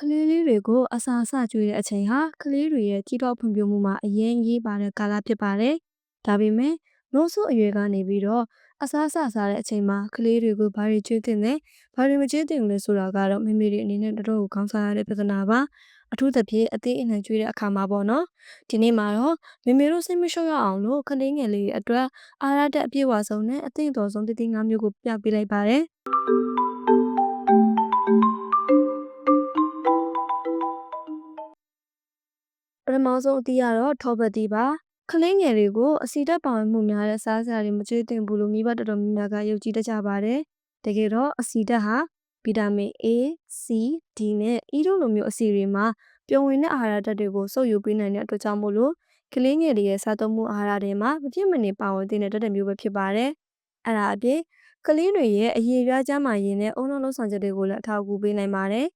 ကလေးလေးတွေကိုအစာအစကျွေးတဲ့အချိန်ဟာကလေးတွေရဲ့ကြီးတော့ဖွံ့ဖြိုးမှုမှာအရင်ကြီးပါတဲ့ကာလဖြစ်ပါတယ်။ဒါပေမဲ့နို့ဆိုးအရွယ်ကနေပြီးတော့အစားအစာစားတဲ့အချိန်မှာကလေးတွေကိုဘာတွေကျွေးသင့်လဲဘာတွေမကျွေးသင့်ဘူးလဲဆိုတာကတော့မိမိတွေအနေနဲ့တော်တော်ကိုခေါင်းစားရတဲ့ပြဿနာပါ။အထူးသဖြင့်အသေးအနှံကျွေးတဲ့အခါမှာပေါ့နော်။ဒီနေ့မှာတော့မိမိတို့စိတ်မလျှော့ရအောင်လို့ကလေးငယ်လေးတွေအတွက်အားရတဲ့အပြည့်အဝဆုံးနဲ့အသင့်တော်ဆုံးတည်တည်ငါးမျိုးကိုပြပေးလိုက်ပါတယ်။ ပထမဆုံးအသီးကတော့ထောပတ်သီးပါကလေးငယ်တွေကိုအဆီဓာတ်ပါဝင်မှုများတဲ့စားစရာတွေမကျွေးသင့်ဘူးလို့မိဘတော်တော်များများကယုံကြည်တတ်ကြပါတယ်တကယ်တော့အဆီဓာတ်ဟာဗီတာမင် A, C, D နဲ့ E တို့လိုမျိုးအဆီတွေမှာပျော်ဝင်တဲ့အာဟာရဓာတ်တွေကိုစုပ်ယူပေးနိုင်တဲ့အတွက်ကြောင့်မို့လို့ကလေးငယ်တွေရဲ့စားသုံးမှုအာဟာရတွေမှာမဖြစ်မနေပါဝင်သင့်တဲ့ဓာတ်တွေမျိုးပဲဖြစ်ပါတယ်အဲ့ဒါအပြင်ကလေးတွေရဲ့အရေးပြားကြမ်းမာရေးနဲ့အုံနောက်လုံးဆောင်ချက်တွေကိုလည်းအထောက်အကူပေးနိုင်ပါတယ်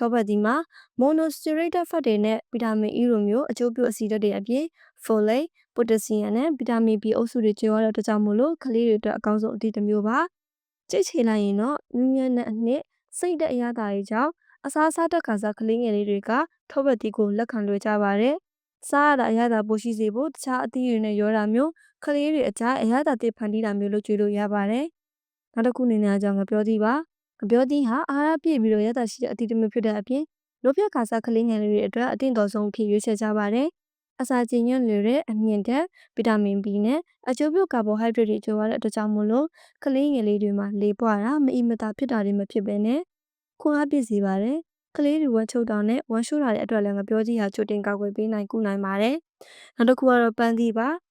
ထောပတ်သီးမှာ monosaturated fat တွေနဲ့ဗီတာမင် E လိုမျိုးအကျိုးပြုအဆီဓာတ်တွေအပြင် folate, potassium နဲ့ဗီတာမင် B အုပ်စုတွေကျွေးရတဲ့အတွက်ကြောင့်မို့လို့ကလေးတွေအတွက်အကောင်းဆုံးအသီးတစ်မျိုးပါကြိတ်ချေလိုက်ရင်တော့နူးညံ့တဲ့အနှစ်စိတ်တဲ့အရသာတွေကြောင့်အစားအစာတက်ခါစားကလေးငယ်လေးတွေကထောပတ်သီးကိုလက်ခံလွယ်ကြပါတယ်စားရတာအရသာပိုရှိစေဖို့တခြားအသီးတွေနဲ့ရောတာမျိုးကလေးတွေအကြအရသာတစ်ဖန်တီးတာမျိုးလုပ်ကြွေးလို့ရပါတယ်နောက်တစ်ခုအနေနဲ့အကြောင်းငပြောသီးပါ ငပြောသီးဟာအားရပြည့်ပြီးတော့ရတာရှိတဲ့အသီးတစ်မျိုးဖြစ်တဲ့အပြင်လိုပြခါစားကလေးငယ်လေးတွေအတွက်အသင့်တော်ဆုံးဖြစ်ရွေးချယ်ကြပါတယ်။အစာကျဉ်ညွန့်လွယ်တဲ့အမြင့်တဲ့ဗီတာမင် B နဲ့အကျိုးပြုကာဘိုဟိုက်ဒရိတ်တွေကျိုးရတဲ့အတွက်ကြောင့်မို့လို့ကလေးငယ်လေးတွေမှာလေပွားတာမအီမတာဖြစ်တာတွေမဖြစ်ဘဲနဲ့ခွန်အားပြည့်စေပါတယ်။ကလေးတွေဝမ်းချုပ်တာနဲ့ဝမ်းရှိုးတာတဲ့အတွက်လည်းငပြောကြီးဟာချိုတင်ကောက်ွယ်ပေးနိုင်ကုနိုင်ပါတယ်။နောက်တစ်ခုကတော့ပန်းသီးပါ။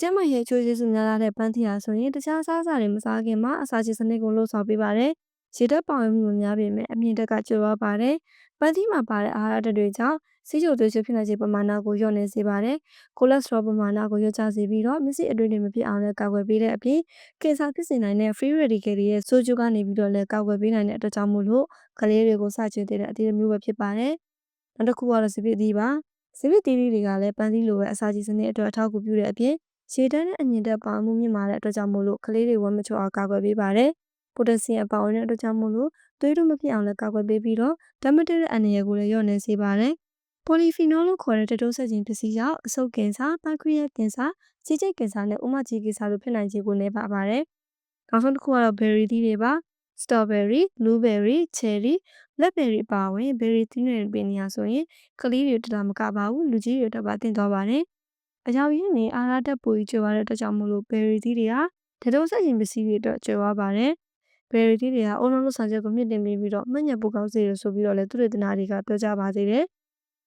ကျမရဲ့ချိုးကျေးဇူးများလာတဲ့ပန်းသီးဟာဆိုရင်တခြားစားစာတွေမစားခင်မှာအစာချေစနစ်ကိုလှုပ်ဆောင်ပေးပါတယ်။ရေဓာတ်ပေါင်မှုများပေမဲ့အမြင့်တက်ကကျော်ရပါတယ်။ပန်းသီးမှာပါတဲ့အာဟာရဓာတ်တွေကြောင့်စီးချိုသွေးချိုဖြစ်နိုင်ခြေပမာဏကိုလျော့နေစေပါတယ်။ကိုလက်စထရောပမာဏကိုလျော့ကျစေပြီးတော့မျက်စိအတွင်းတွေမဖြစ်အောင်လည်းကာကွယ်ပေးတဲ့အပြင်ကင်ဆာဖြစ်စေနိုင်တဲ့ free radical တွေရဲ့ဆိုးကျိုးကနေပြီးတော့လည်းကာကွယ်ပေးနိုင်တဲ့အတွက်ကြောင့်မို့လို့ကလေးတွေကိုစချွေတဲ့အသီးတစ်မျိုးပဲဖြစ်ပါတယ်။နောက်တစ်ခုကတော့စပစ်သီးပါ။စပစ်သီးတွေကလည်းပန်းသီးလိုပဲအစာကြီးစနစ်အတွက်အထောက်အကူပြုတဲ့အပြင် ရေဓာတ်နဲ့အညင်တက်ပါမှုမြင့်မာတဲ့အတွက်ကြောင့်မို့လို့ကလေးတွေဝမ်းမချိုအောင်ကာကွယ်ပေးပါတယ်။ပိုတက်ဆီယမ်ပါဝင်တဲ့အတွက်ကြောင့်မို့လို့သွေးတို့မဖြစ်အောင်လည်းကာကွယ်ပေးပြီးတော့ဓာတ်မတည့်တဲ့အန္တရာယ်ကိုလည်းလျော့နေစေပါတယ်။ပိုလီဖီနိုလို့ခေါ်တဲ့တတိုးဆက်ခြင်းပစ္စည်းကြောင့်အဆုတ်ကင်ဆာ၊ပန်ခရီးယပ်ကင်ဆာ၊ကြီးကြိတ်ကင်ဆာနဲ့ဥမကြီးကင်ဆာတို့ဖြစ်နိုင်ခြေကိုနေပါပါတယ်။နောက်ဆုံးတစ်ခုကတော့ဘယ်ရီသီးတွေပါ။စတော်ဘယ်ရီ၊ဘလူးဘယ်ရီ၊ချယ်ရီ၊လက်ဘယ်ရီအပါအဝင်ဘယ်ရီသီးတွေပင်နေရဆိုရင်ကလေးတွေတတာမကပါဘူးလူကြီးတွေတက်ပါတင်သွားပါတယ်။ အကြောင်းရင်းနေအာရတက်ပူကြီးကျွေးရတဲ့အတွက်ကြောင့်မို့လို့ဘယ်ရီသီးတွေဟာတတိုးဆက်ခြင်းပစ္စည်းတွေအတွက်ကျွေးရပါတယ်။ဘယ်ရီသီးတွေဟာအုံလုံးလို့ဆောင်ချက်ကိုမြင့်တင်ပြီးပြီးတော့မှတ်ညက်ပိုကောင်းစေရဆိုပြီးတော့လည်းသူတွေတနာတွေကပြောကြပါသေးတယ်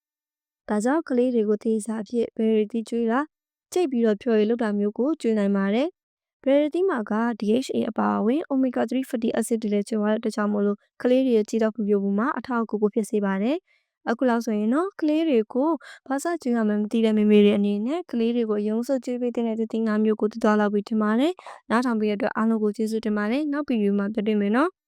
။ဒါကြောင့်ကလေးတွေကိုသေစာအဖြစ်ဘယ်ရီသီးကျွေးတာကြိတ်ပြီးတော့ဖြော်ရည်လုပ်တာမျိုးကိုကျွေးနိုင်ပါတယ်။ဘယ်ရီသီးမှာက DHA အပါအဝင် omega 3 fatty acid တွေလည်းကျွေးရတဲ့အတွက်ကြောင့်မို့လို့ကလေးတွေရဲ့ကြည်တော့ဖွံ့ဖြိုးမှုမှာအထောက်အကူကိုဖြစ်စေပါတယ်။ အခုလောက်ဆိုရင်တော့ကလေးတွေကိုဘာသာကျွေးရမှန်းမသိတဲ့မိမိတွေအနေနဲ့ကလေးတွေကိုရုံးစုပ်ကျွေးပေးတဲ့တင်ငါမျိုးကိုတည်သွားလောက်ပြီးထင်ပါတယ်။နားထောင်ပေးတဲ့အတွက်အားလုံးကိုကျေးဇူးတင်ပါတယ်။နောက်ဗီဒီယိုမှာပြန်တွေ့မယ်နော်။